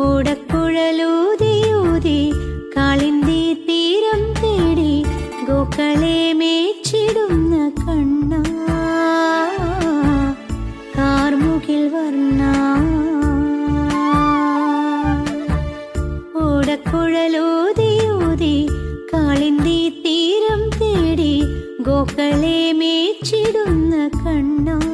ഓടക്കുഴലൂതിയൂതി കാളിന്തി തീരം തേടി ഗോക്കളെ മേച്ചിടുന്ന കണ്ണ. കാർമുകിൽ വർണ. ഓടക്കുഴലൂതിയൂതി കാളിന്തി തീരം തേടി ഗോക്കളെ മേച്ചിടുന്ന കണ്ണ.